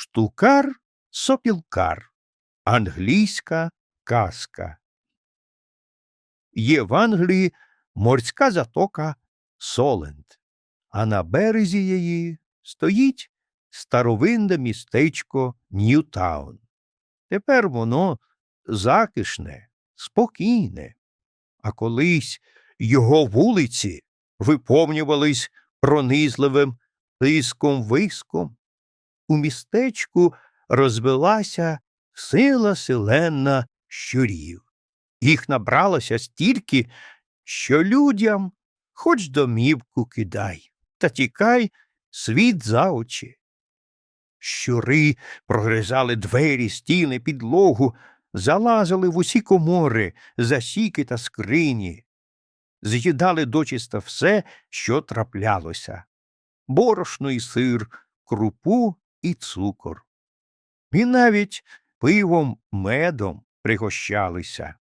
Штукар сопілкар. Англійська казка. Є в Англії морська затока Соленд, а на березі її стоїть старовинне містечко Ньютаун. Тепер воно закишне, спокійне, а колись його вулиці виповнювались пронизливим тиском виском. У містечку розвелася сила селенна щурів. Їх набралося стільки, що людям хоч домівку кидай та тікай світ за очі. Щури прогризали двері, стіни, підлогу, залазили в усі комори, засіки та скрині, з'їдали дочиста все, що траплялося борошно і сир, крупу і цукор. І навіть пивом медом пригощалися.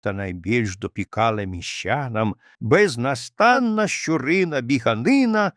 Та найбільш допікали міщанам безнастанна щурина біганина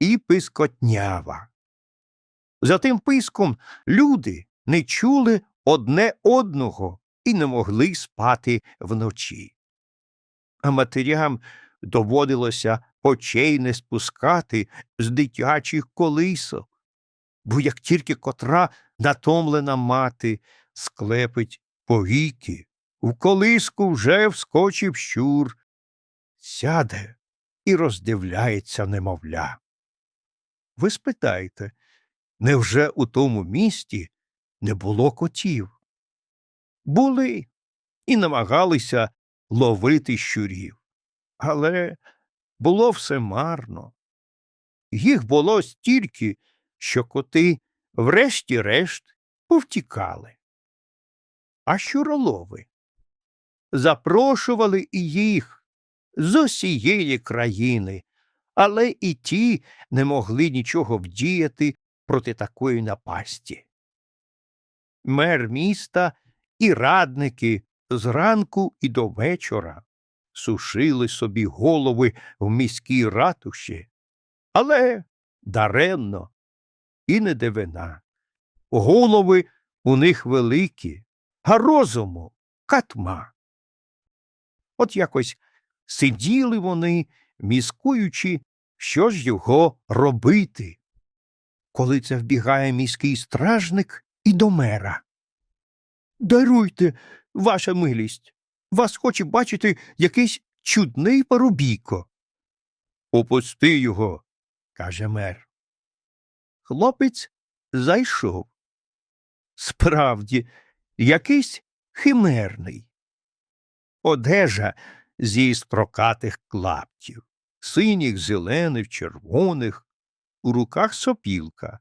і пискотнява. За тим писком люди не чули одне одного і не могли спати вночі. А матерям доводилося очей не спускати з дитячих колисок, бо як тільки котра натомлена мати склепить повіки, в колиску вже вскочив щур, сяде і роздивляється немовля. Ви спитаєте, невже у тому місті не було котів? Були і намагалися ловити щурів, але було все марно. Їх було стільки, що коти, врешті-решт, повтікали. А щуролови запрошували і їх з усієї країни, але і ті не могли нічого вдіяти проти такої напасті. Мер міста і радники зранку і до вечора сушили собі голови в міській ратуші, але даремно і не дивина. Голови у них великі, а розуму катма. От якось сиділи вони, міскуючи, що ж його робити. Коли це вбігає міський стражник і до мера. Даруйте, ваша милість, вас хоче бачити якийсь чудний парубійко. Опусти його, каже мер. Хлопець зайшов. Справді, якийсь химерний. Одежа зі строкатих клаптів, синіх, зелених, червоних, у руках сопілка,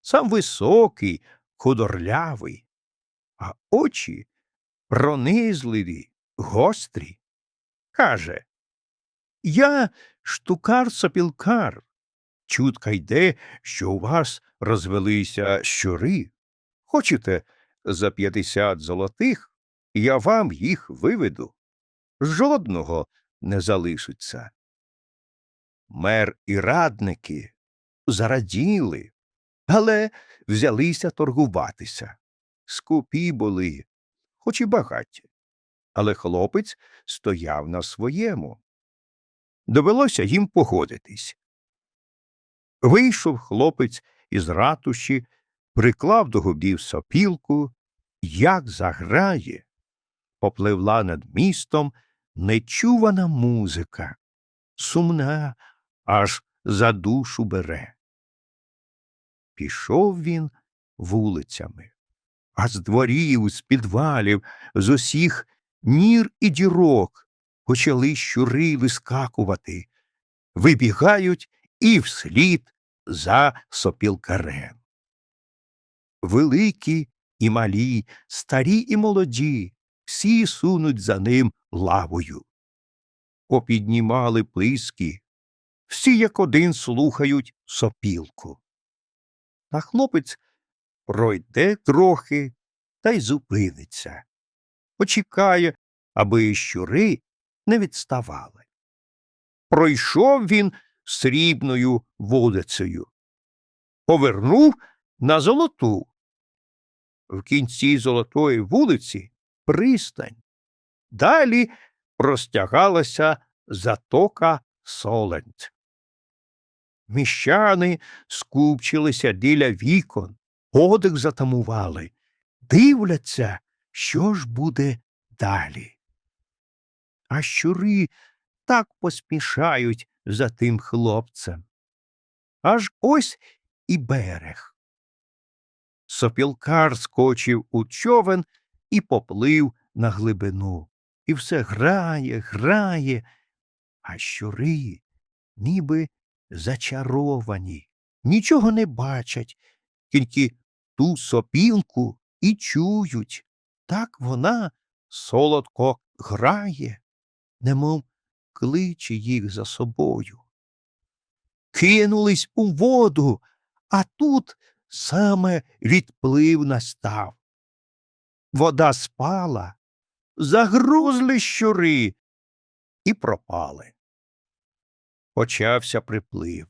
сам високий, худорлявий, а очі пронизливі, гострі. Каже Я штукар сопілкар. Чутка йде, що у вас розвелися щури. Хочете за п'ятдесят золотих, я вам їх виведу. Жодного не залишиться. Мер і радники зараділи, але взялися торгуватися. Скупі були, хоч і багаті. Але хлопець стояв на своєму. Довелося їм погодитись. Вийшов хлопець із ратуші, приклав до губів сопілку, як заграє, попливла над містом нечувана музика, сумна, аж за душу бере. Пішов він вулицями, а з дворів, з підвалів, з усіх нір і дірок почали щури вискакувати, вибігають і вслід за сопілкарем. Великі і малі, старі і молоді, всі сунуть за ним лавою. Попіднімали плиски, всі як один слухають сопілку. Та хлопець пройде трохи та й зупиниться. Почекає, аби щури не відставали. Пройшов він срібною вулицею. Повернув на золоту. В кінці золотої вулиці пристань. Далі простягалася затока Солент. Міщани скупчилися біля вікон, подих затамували, дивляться, що ж буде далі. А щури так поспішають за тим хлопцем. Аж ось і берег. Сопілкар скочив у човен і поплив на глибину. І все грає, грає, а щури ніби зачаровані, нічого не бачать, тільки ту сопілку і чують. Так вона солодко грає, немов кличе їх за собою. Кинулись у воду, а тут саме відплив настав. Вода спала, загрузли щури і пропали. Почався приплив.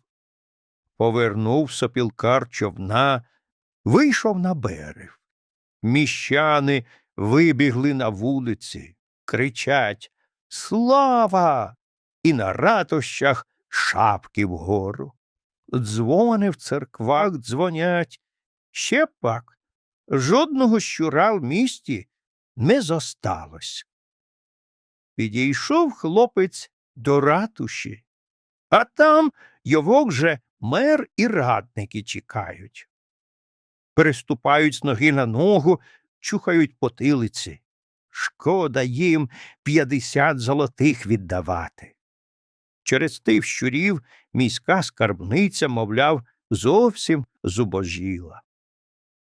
Повернув сопілкар човна, вийшов на берег. Міщани вибігли на вулиці, кричать Слава! І на ратощах шапки вгору. Дзвони в церквах дзвонять. Ще пак жодного щура в місті не зосталось. Підійшов хлопець до ратуші, а там його вже мер і радники чекають. Переступають з ноги на ногу, чухають потилиці. Шкода їм п'ятдесят золотих віддавати. Через тих щурів міська скарбниця, мовляв, зовсім зубожіла.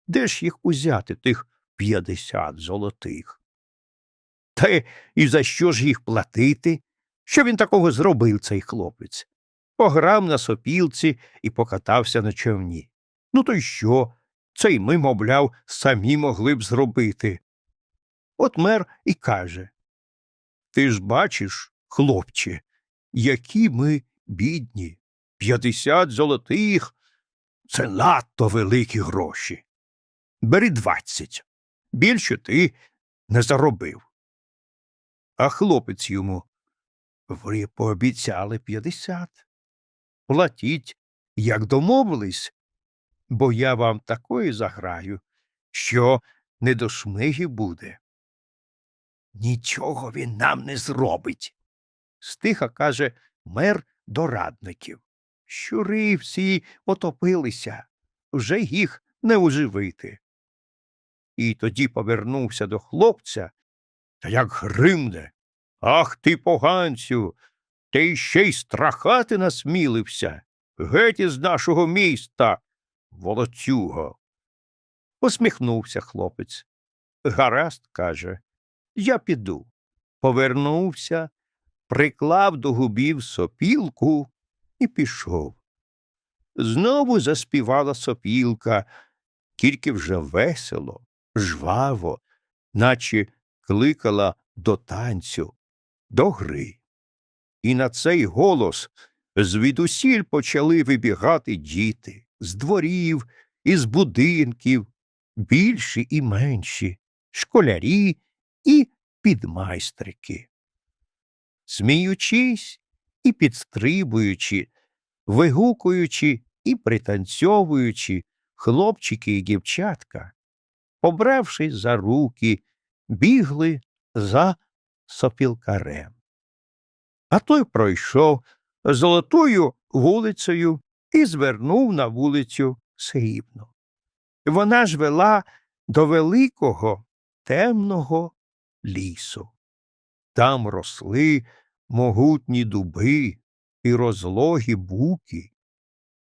Де ж їх узяти, тих п'ятдесят золотих? Та і за що ж їх платити? Що він такого зробив, цей хлопець? Пограв на сопілці і покатався на човні. Ну, то й що? Це й ми, мовляв, самі могли б зробити. От мер і каже Ти ж бачиш, хлопче, які ми бідні. П'ятдесят золотих це надто великі гроші. Бери двадцять. Більше ти не заробив. А хлопець йому ви пообіцяли п'ятдесят. Платіть, як домовились, бо я вам такої заграю, що не до шмиги буде. Нічого він нам не зробить. Стиха каже мер до радників. Щури всі отопилися, вже їх не оживити. І тоді повернувся до хлопця та як гримне. Ах ти, поганцю, ти ще й страхати насмілився. Геть із нашого міста, волоцюго. Посміхнувся хлопець. Гаразд, каже, я піду. Повернувся, приклав до губів сопілку і пішов. Знову заспівала сопілка, тільки вже весело, жваво, наче кликала до танцю, до гри. І на цей голос звідусіль почали вибігати діти з дворів, із будинків, більші і менші, школярі і підмайстрики. Сміючись і підстрибуючи, вигукуючи і пританцьовуючи, хлопчики і дівчатка, побравшись за руки, бігли за сопілкарем. А той пройшов золотою вулицею і звернув на вулицю Срібну. Вона ж вела до великого темного лісу. Там росли могутні дуби і розлогі буки,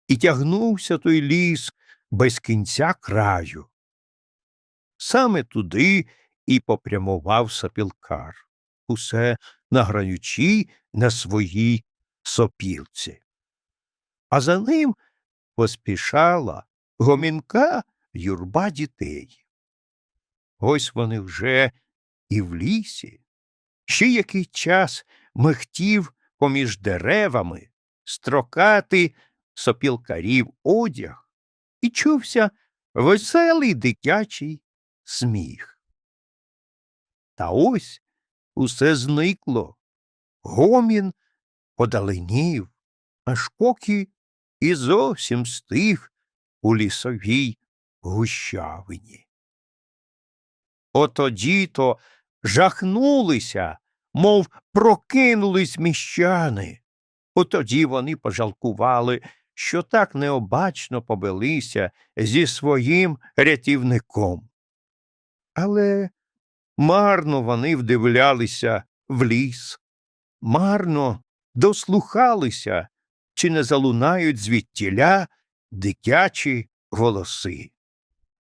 і тягнувся той ліс без кінця краю. Саме туди і попрямував сапілкар, усе награючи на своїй сопілці. А за ним поспішала гомінка юрба дітей. Ось вони вже і в лісі. Ще який час михтів поміж деревами строкати сопілкарів одяг, і чувся веселий дитячий сміх. Та ось усе зникло. Гомін подаленів, аж поки і зовсім стих у лісовій гущавині. Отоді то жахнулися, мов прокинулись міщани. Отоді вони пожалкували, що так необачно побилися зі своїм рятівником. Але марно вони вдивлялися в ліс, марно дослухалися, чи не залунають звідтіля дитячі голоси.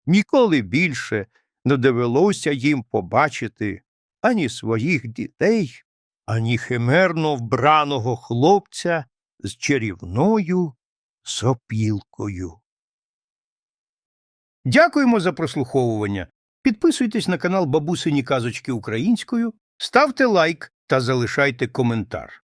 Ніколи більше не довелося їм побачити ані своїх дітей, ані химерно вбраного хлопця з чарівною сопілкою. Дякуємо за прослуховування. Підписуйтесь на канал Бабусині Казочки Українською, ставте лайк та залишайте коментар.